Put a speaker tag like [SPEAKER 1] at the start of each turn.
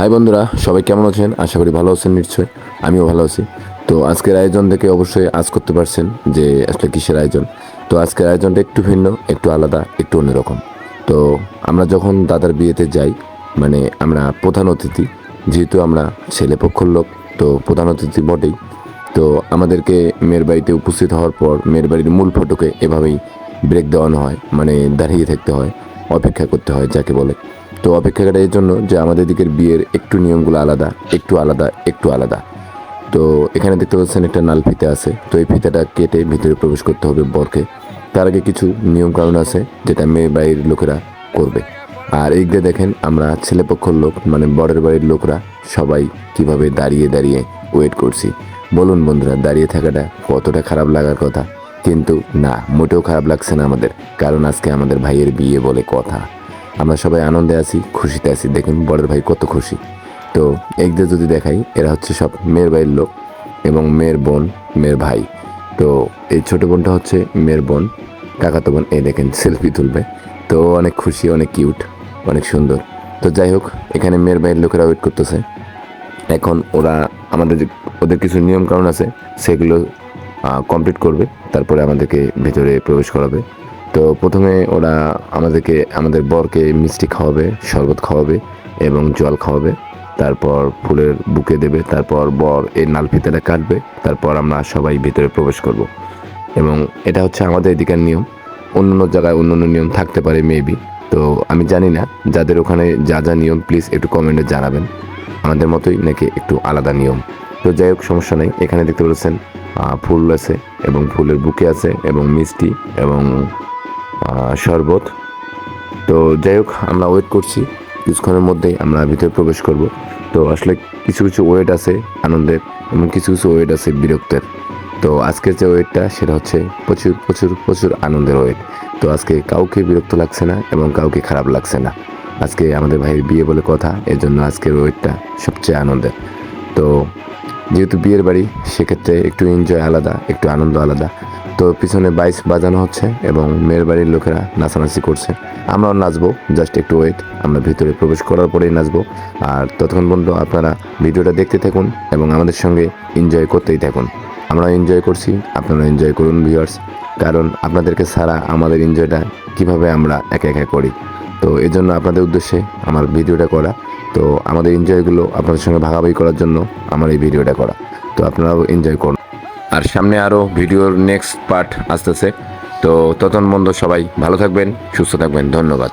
[SPEAKER 1] High বন্ধুরা, সবাই কেমন আছেন? আশা করি ভালো আছেন নিশ্চয় আমিও ভালো আছি। তো আজকের আয়োজন থেকে অবশ্যই আজ করতে পারছেন যে আসলে কিসের আয়োজন। তো আজকের আয়োজনটা একটু ভিন্ন, একটু আলাদা, একটু অন্যরকম। তো আমরা যখন দাদার বিয়েতে যাই মানে আমরা প্রধান অতিথি, যেহেতু আমরা ছেলে পক্ষর লোক, তো প্রধান অতিথি বটেই। তো আমাদেরকে মেয়ের বাড়িতে উপস্থিত হওয়ার পর, মেয়ের বাড়ির মূল ফটোকে এভাবেই ব্রেক দেওয়ানো হয় মানে দাঁড়িয়ে থাকতে হয়। অপেক্ষা করতে হয়, যাকে বলে। তো অপেক্ষাটা এর জন্য যে আমাদের দিকের বিয়ের একটু নিয়মগুলো আলাদা, একটু আলাদা একটু আলাদা। তো এখানে দেখতে পাচ্ছেন একটা নাল ফিতে আছে। তো এই ফিতাটা কেটে ভিতরে প্রবেশ করতে হবে বরকে। তার আগে কিছু নিয়ম কানুন আছে যেটা মেয়ে বাড়ির লোকেরা করবে। আর এই দিকে দেখেন আমরা ছেলেপক্ষর লোক মানে বরের বাড়ির লোকরা সবাই কীভাবে দাঁড়িয়ে দাঁড়িয়ে ওয়েট করছি। বলুন বন্ধুরা, দাঁড়িয়ে থাকাটা কতটা খারাপ লাগার কথা। কিন্তু না, মোটেও খারাপ লাগছে না আমাদের, কারণ আজকে আমাদের ভাইয়ের বিয়ে বলে কথা। আমরা সবাই আনন্দে আছি, খুশিতে আছি, দেখুন বড়ের ভাই কত খুশি। তো একদের যদি দেখাই, এরা হচ্ছে সব মেয়ের ভাইয়ের লোক এবং মেয়ের বোন, মেয়ের ভাই। তো এই ছোট বোনটা হচ্ছে মেয়ের বোন, কাকাতো বোন, এই দেখেন সেলফি তুলবে। তো অনেক খুশি, অনেক কিউট, অনেক সুন্দর। তো যাই হোক, এখানে মেয়ের ভাইয়ের লোকেরা ওয়েট করতেছে। এখন ওরা আমাদের ওদের কিছু নিয়ম কানুন আছে, সেগুলো কমপ্লিট করবে, তারপরে আমাদেরকে ভেতরে প্রবেশ করাবে। তো প্রথমে ওরা আমাদেরকে, আমাদের বরকে মিষ্টি খাওয়াবে, শরবত খাওয়াবে এবং জল খাওয়াবে। তারপর ফুলের বুকে দেবে, তারপর বর এই নাল ফিতাটা কাটবে, তারপর আমরা সবাই ভেতরে প্রবেশ করব। এবং এটা হচ্ছে আমাদের এদিকের নিয়ম। অন্য অন্য জায়গায় অন্য অন্য নিয়ম থাকতে পারে মেবি তো আমি জানি না, যাদের ওখানে যা যা নিয়ম প্লিজ একটু কমেন্টে জানাবেন। আমাদের মতোই নাকি একটু আলাদা নিয়ম। তো যাই হোক, সমস্যা নেই। এখানে দেখতে পাচ্ছেন ফুল আছে এবং ফুলের বুকে আছে এবং মিষ্টি এবং শরবত। তো যাই হোক, আমরা ওয়েট করছি। কিছুক্ষণের মধ্যেই আমরা ভিতরে প্রবেশ করব। তো আসলে কিছু কিছু ওয়েট আছে আনন্দের এবং কিছু কিছু ওয়েট আছে বিরক্তের। তো আজকের যে ওয়েটটা সেটা হচ্ছে প্রচুর প্রচুর প্রচুর আনন্দের ওয়েট তো আজকে কাউকে বিরক্ত লাগছে না এবং কাউকে খারাপ লাগছে না। আজকে আমাদের ভাইয়ের বিয়ে বলে কথা এর জন্য আজকের ওয়েটটা সবচেয়ে আনন্দের। তো যেহেতু বিয়ের বাড়ি, সেক্ষেত্রে একটু এনজয় আলাদা, একটু আনন্দ আলাদা। তো পিছনে বাইস বাজানো হচ্ছে এবং মেয়ের বাড়ির লোকেরা নাচানাচি করছে। আমরাও নাচবো জাস্ট একটু ওয়েট আমরা ভিতরে প্রবেশ করার পরেই নাচবো। আর ততক্ষণ পর্যন্ত আপনারা ভিডিওটা দেখতে থাকুন এবং আমাদের সঙ্গে এনজয় করতেই থাকুন। আমরা এনজয় করছি আপনারা এনজয় করুন ভিউয়ার্স কারণ আপনাদেরকে ছাড়া আমাদের এনজয়টা কীভাবে আমরা একা একা করি? তো এই জন্য আপনাদের উদ্দেশ্যে আমার ভিডিওটা করা। তো আমাদের এনজয়গুলো আপনাদের সঙ্গে ভাগাভাগি করার জন্য আমার এই ভিডিওটা করা। তো আপনারাও এনজয় করুন। আর সামনে আরও ভিডিওর নেক্সট পার্ট আসতেছে। তো ততন বন্ধু সবাই ভালো থাকবেন, সুস্থ থাকবেন। ধন্যবাদ।